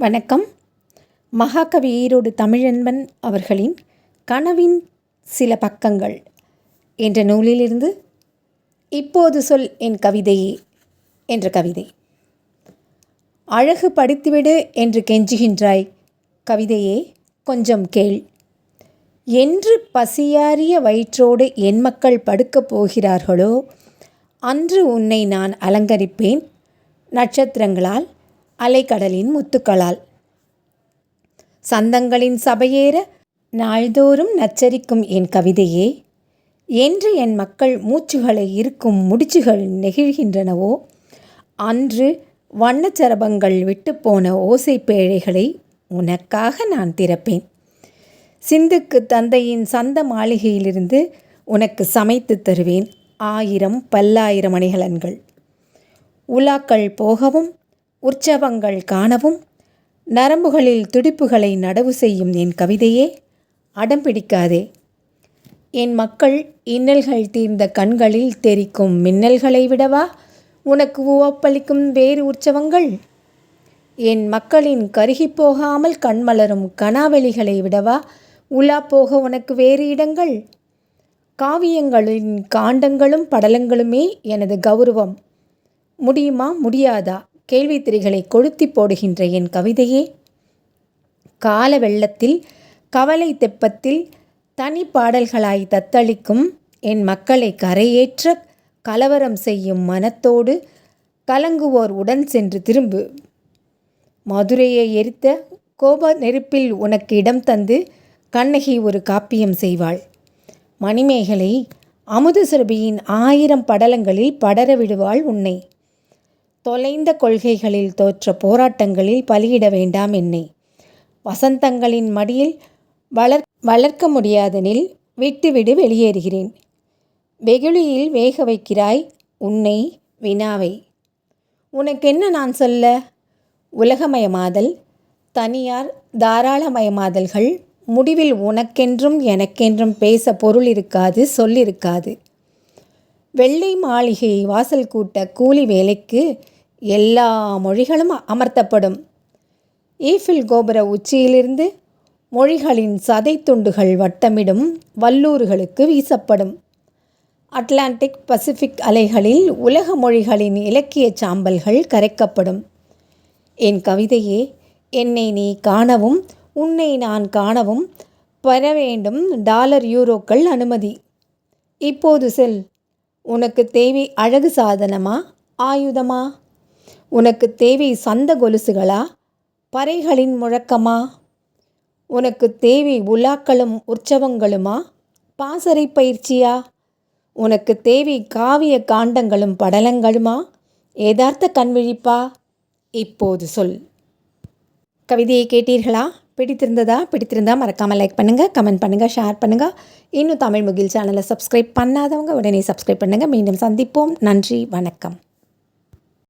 வணக்கம். மகாகவி ஈரோடு தமிழன்பன் அவர்களின் கனவின் சில பக்கங்கள் என்ற நூலிலிருந்து இப்போது சொல் என் கவிதையே என்ற கவிதை. அழகு படித்துவிடு என்று கெஞ்சுகின்றாய் கவிதையே கொஞ்சம் கேள். என்று பசியாறிய வயிற்றோடு என் மக்கள் படுக்கப் போகிறார்களோ அன்று உன்னை நான் அலங்கரிப்பேன். நட்சத்திரங்களால் அலைக்கடலின் முத்துக்களால். சந்தங்களின் சபையேற நாள்தோறும் நச்சரிக்கும் என் கவிதையே என்று என் மக்கள் மூச்சுகளை இருக்கும் முடிச்சுகள் நெகிழ்கின்றனவோ அன்று வண்ணச்சரபங்கள் விட்டுப்போன ஓசை பேழைகளை உனக்காக நான் திறப்பேன். சிந்துக்கு தந்தையின் சந்த மாளிகையிலிருந்து உனக்கு சமைத்து தருவேன் ஆயிரம் பல்லாயிரம் அணிகலன்கள். உலாக்கள் போகவும் உற்சவங்கள் காணவும் நரம்புகளில் துடிப்புகளை நடவு செய்யும் என் கவிதையே அடம் பிடிக்காதே. என் மக்கள் இன்னல்கள் தீர்ந்த கண்களில் தெரிக்கும் மின்னல்களை விடவா? உனக்கு உவப்பளிக்கும் வேறு உற்சவங்கள்? என் மக்களின் கருகி போகாமல் கண்மலரும் கனாவெளிகளை விடவா? உலா போக உனக்கு வேறு இடங்கள்? காவியங்களின் காண்டங்களும் படலங்களுமே எனது கௌரவம். முடியுமா? முடியாதா? கேள்வித்திரிகளை கொளுத்தி போடுகின்ற என் கவிதையே. கால வெள்ளத்தில் கவலை தெப்பத்தில் தனி பாடல்களாய் தத்தளிக்கும் என் மக்களை கரையேற்ற கலவரம் செய்யும் மனத்தோடு கலங்குவோர் உடன் சென்று திரும்பு. மதுரையை எரித்த கோப நெருப்பில் உனக்கு இடம் தந்து கண்ணகி ஒரு காப்பியம் செய்வாள். மணிமேகலை அமுதசுரபியின் ஆயிரம் படலங்களில் படர விடுவாள் உன்னை. தொலைந்த கொள்கைகளில் தோற்ற போராட்டங்களில் பலியிட வேண்டாம் என்னை. வசந்தங்களின் மடியில் வளர் வளர்க்க முடியாதெனில் விட்டுவிடு வெளியேறுகிறேன். வெகுளியில் வேக வைக்கிறாய் உன்னை வினாவை. உனக்கென்ன நான் சொல்ல? உலகமயமாதல் தனியார் தாராளமயமாதல்கள் முடிவில் உனக்கென்றும் எனக்கென்றும் பேச பொருள் இருக்காது சொல்லிருக்காது. வெள்ளை மாளிகை வாசல் கூட்ட கூலி வேலைக்கு எல்லா மொழிகளும் அமர்த்தப்படும். ஈஃபில் கோபுர உச்சியிலிருந்து மொழிகளின் சதை துண்டுகள் வட்டமிடும் வல்லூர்களுக்கு வீசப்படும். அட்லாண்டிக் பசிபிக் அலைகளில் உலக மொழிகளின் இலக்கிய சாம்பல்கள் கரைக்கப்படும். என் கவிதையே என்னை நீ காணவும் உன்னை நான் காணவும் பெற வேண்டும் டாலர் யூரோக்கள் அனுமதி. இப்போது செல். உனக்கு தேவை அழகு சாதனமா ஆயுதமா? உனக்கு தேவை சந்த கொலுசுகளா? பறைகளின் முழக்கமா? உனக்கு தேவை உலாக்களும் உற்சவங்களுமா? பாசறை பயிற்சியா? உனக்கு தேவை காவிய காண்டங்களும் படலங்களுமா? ஏதார்த்த கண்விழிப்பா? இப்போது சொல். கவிதையை கேட்டீர்களா? பிடித்திருந்ததா? பிடித்திருந்தா மறக்காமல் லைக் பண்ணுங்கள் கமெண்ட் பண்ணுங்கள் ஷேர் பண்ணுங்கள் இன்னும் தமிழ் முகில் சேனலை சப்ஸ்கிரைப் பண்ணாதவங்க உடனே சப்ஸ்கிரைப் பண்ணுங்கள் மீண்டும் சந்திப்போம். நன்றி வணக்கம்.